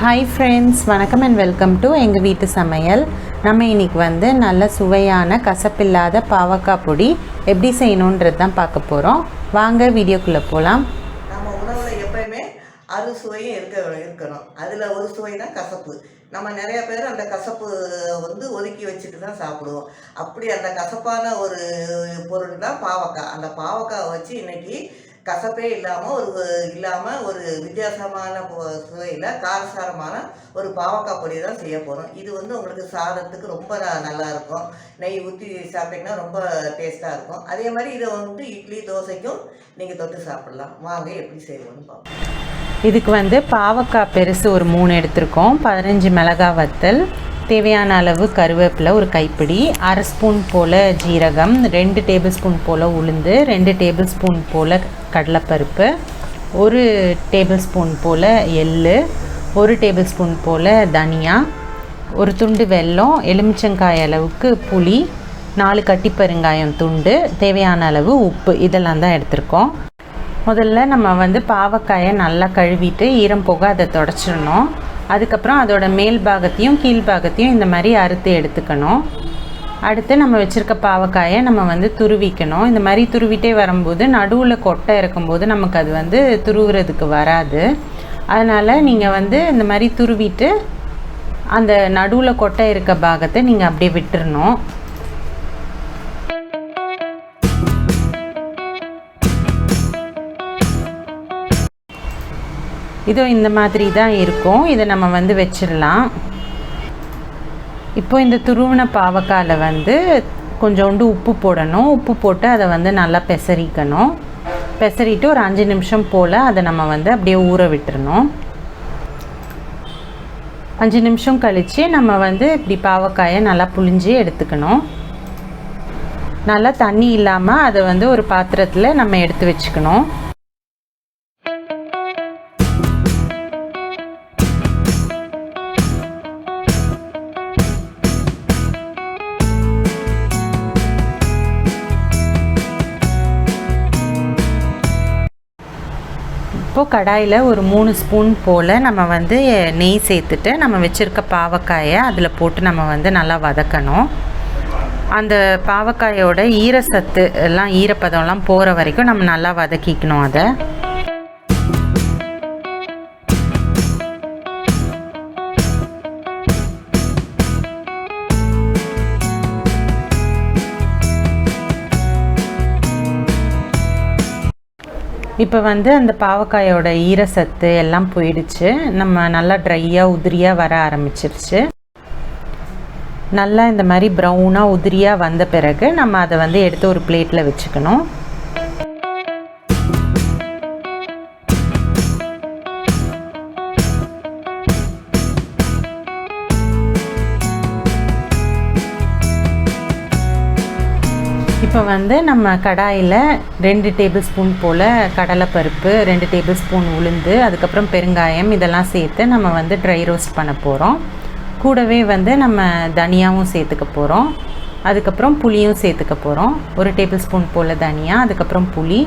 Hi friends வணக்கம் and welcome to எங்கள் வீட்டு சமையல். நம்ம இன்னைக்கு வந்து நல்ல சுவையான கசப்பில்லாத பாவக்காய் பொடி எப்படி செய்யணுன்றது தான் பார்க்க போகிறோம் வாங்க வீடியோக்குள்ளே போகலாம் நம்ம உணவில் எப்பயுமே அறுசுவையும் இருக்க இருக்கணும். அதில் ஒரு சுவை தான் கசப்பு. நம்ம நிறைய பேர் அந்த கசப்பு வந்து ஒதுக்கி வச்சுட்டு தான் சாப்பிடுவோம். அப்படி அந்த கசப்பான ஒரு பொருள் தான் பாவக்காய். அந்த பாவக்காய் வச்சு இன்னைக்கு கசப்பே இல்லாமல் ஒரு இல்லாமல் ஒரு வித்தியாசமான சுவையில் காரசாரமான ஒரு பாவக்காய் பொடி தான் செய்ய போகிறோம் இது வந்து உங்களுக்கு சாதத்துக்கு ரொம்ப நல்லா இருக்கும். நெய் ஊற்றி சாப்பிட்டீங்கன்னா ரொம்ப டேஸ்ட்டாக இருக்கும். அதே மாதிரி இதை வந்து இட்லி தோசைக்கும் நீங்கள் தொட்டு சாப்பிடலாம். வாங்க எப்படி செய்வோம்னு பார்ப்போம். இதுக்கு வந்து பாவக்காய் பெருசு ஒரு மூணு எடுத்திருக்கோம். பதினஞ்சு மிளகாய் வத்தல் தேவையான அளவு கருவேப்பிலை ஒரு கைப்பிடி அரை ஸ்பூன் போல் ஜீரகம் ரெண்டு டேபிள் ஸ்பூன் போல் உளுந்து ரெண்டு டேபிள் ஸ்பூன் போல் கடலைப்பருப்பு ஒரு டேபிள் ஸ்பூன் போல் எள்ளு ஒரு டேபிள் ஸ்பூன் போல் தனியா ஒரு துண்டு வெல்லம் எலுமிச்சங்காய் அளவுக்கு புளி நாலு கட்டி பெருங்காயம் துண்டு தேவையான அளவு உப்பு இதெல்லாம் தான் எடுத்திருக்கோம். முதல்ல நம்ம வந்து பாவக்காயை நல்லா கழுவிட்டு ஈரம் போக அதை தொடச்சிடணும். அதுக்கப்புறம் அதோட மேல் பாகத்தையும் கீழ் பாகத்தையும் இந்த மாதிரி அறுத்து எடுத்துக்கணும். அடுத்து நம்ம வச்சுருக்க பாவக்காயை நம்ம வந்து துருவிக்கணும். இந்த மாதிரி துருவிட்டே வரும்போது நடுவில் கொட்டை இருக்கும்போது நமக்கு அது வந்து துருவுறதுக்கு வராது. அதனால் நீங்கள் வந்து இந்த மாதிரி துருவிட்டு அந்த நடுவில் கொட்டை இருக்க பாகத்தை நீங்கள் அப்படியே விட்டுறணும். இதோ இந்த மாதிரி தான் இருக்கும். இதை நம்ம வந்து வச்சிடலாம் இப்போ இந்த துருவின பாவக்காயில் வந்து கொஞ்சோண்டு உப்பு போடணும். உப்பு போட்டு அதை வந்து நல்லா பெசரிக்கணும். பெசரிட்டு ஒரு அஞ்சு நிமிஷம் போல் அதை நம்ம வந்து அப்படியே ஊற விட்டுறணும். அஞ்சு நிமிஷம் கழித்து நம்ம வந்து இப்படி பாவக்காயை நல்லா புழிஞ்சு எடுத்துக்கணும். நல்லா தண்ணி இல்லாமல் அதை வந்து ஒரு பாத்திரத்தில் நம்ம எடுத்து வச்சுக்கணும். இப்போது கடாயில் ஒரு மூணு ஸ்பூன் போல் நம்ம வந்து நெய் சேர்த்துட்டு நம்ம வச்சுருக்க பாவக்காயை அதில் போட்டு நம்ம வந்து நல்லா வதக்கணும். அந்த பாவக்காயோட ஈரசத்து எல்லாம் ஈரப்பதம்லாம் போகிற வரைக்கும் நம்ம நல்லா வதக்கிக்கணும் அதை. இப்போ வந்து அந்த பாவக்காயோட ஈரசத்து எல்லாம் போயிடுச்சு. நம்ம நல்லா ட்ரையாக உதிரியாக வர ஆரம்பிச்சிருச்சு. நல்லா இந்த மாதிரி ப்ரௌனாக உதிரியாக வந்த பிறகு நம்ம அதை வந்து எடுத்து ஒரு பிளேட்டில் வச்சுக்கணும். இப்போ வந்து நம்ம கடாயில் ரெண்டு டேபிள் ஸ்பூன் போல் கடலைப்பருப்பு ரெண்டு டேபிள் ஸ்பூன் உளுந்து அதுக்கப்புறம் பெருங்காயம் இதெல்லாம் சேர்த்து நம்ம வந்து ட்ரை ரோஸ்ட் பண்ண போகிறோம் கூடவே வந்து நம்ம தனியாவும் சேர்த்துக்க போகிறோம் அதுக்கப்புறம் புளியும் சேர்த்துக்க போகிறோம் ஒரு டேபிள் ஸ்பூன் போல் தனியா அதுக்கப்புறம் புளி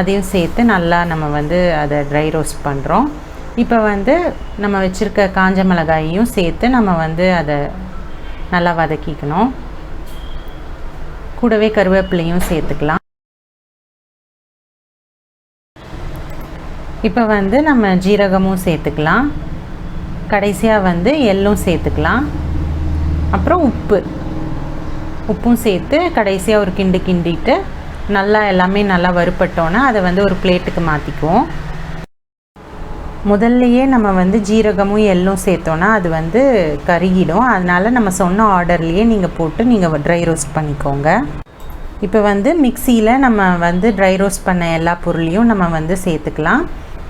அதையும் சேர்த்து நல்லா நம்ம வந்து அதை ட்ரை ரோஸ்ட் பண்ணுறோம் இப்போ வந்து நம்ம வச்சுருக்க காஞ்ச மிளகாயையும் சேர்த்து நம்ம வந்து அதை நல்லா வதக்கிக்கணும். கூடவே கருவேப்பிலையும் சேர்த்துக்கலாம். இப்போ வந்து நம்ம ஜீரகமும் சேர்த்துக்கலாம். கடைசியாக வந்து எள்ளும் சேர்த்துக்கலாம். அப்புறம் உப்பு. உப்பும் சேர்த்து கடைசியாக ஒரு கிண்டு கிண்டிட்டு நல்லா எல்லாமே நல்லா வறுப்பட்டோன்னா அதை வந்து ஒரு பிளேட்டுக்கு மாற்றிக்குவோம் முதல்லையே நம்ம வந்து ஜீரகமும் எள்ளும் சேர்த்தோன்னா அது வந்து கருகிடும். அதனால் நம்ம சொன்ன ஆர்டர்லேயே நீங்கள் போட்டு நீங்கள் ட்ரை ரோஸ்ட் பண்ணிக்கோங்க. இப்போ வந்து மிக்சியில் நம்ம வந்து ட்ரை ரோஸ்ட் பண்ண எல்லா பொருளையும் நம்ம வந்து சேர்த்துக்கலாம்.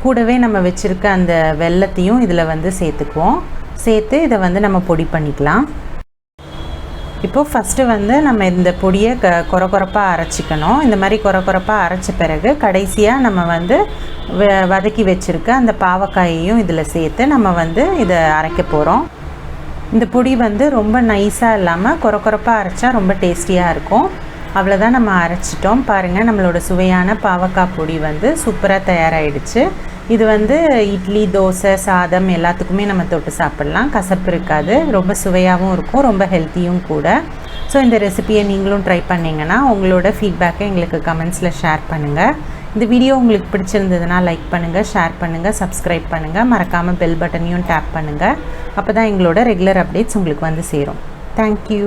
கூடவே நம்ம வச்சுருக்க அந்த வெல்லத்தையும் இதில் வந்து சேர்த்துக்குவோம். சேர்த்து இதை வந்து நம்ம பொடி பண்ணிக்கலாம். இப்போது ஃபஸ்ட்டு வந்து நம்ம இந்த பொடியை க கொர கொரப்பாக அரைச்சிக்கணும். இந்த மாதிரி கொர கொரப்பாக அரைச்ச பிறகு கடைசியாக நம்ம வந்து வ வதக்கி வச்சுருக்க அந்த பாவக்காயையும் இதில் சேர்த்து நம்ம வந்து இதை அரைக்க போகிறோம் இந்த பொடி வந்து ரொம்ப நைஸாக இல்லாமல் கொர கொரப்பாக அரைச்சா ரொம்ப டேஸ்டியாக இருக்கும். அவ்வளோதான் நம்ம அரைச்சிட்டோம். பாருங்கள் நம்மளோட சுவையான பாவக்காய் பொடி வந்து சூப்பராக தயாராகிடுச்சு இது வந்து இட்லி தோசை சாதம் எல்லாத்துக்குமே நம்ம தொட்டு சாப்பிட்லாம். கசப்பு இருக்காது. ரொம்ப சுவையாகவும் இருக்கும். ரொம்ப ஹெல்த்தியும் கூட. ஸோ இந்த ரெசிபியை நீங்களும் ட்ரை பண்ணிங்கன்னா உங்களோட ஃபீட்பேக்கை எங்களுக்கு கமெண்ட்ஸில் ஷேர் பண்ணுங்கள் இந்த வீடியோ உங்களுக்கு பிடிச்சிருந்ததுன்னா லைக் பண்ணுங்கள் ஷேர் பண்ணுங்கள் சப்ஸ்கிரைப் பண்ணுங்கள் மறக்காமல் பெல் பட்டனையும் டேப் பண்ணுங்கள் அப்போ தான் எங்களோட ரெகுலர் அப்டேட்ஸ் உங்களுக்கு வந்து சேரும். தேங்க்யூ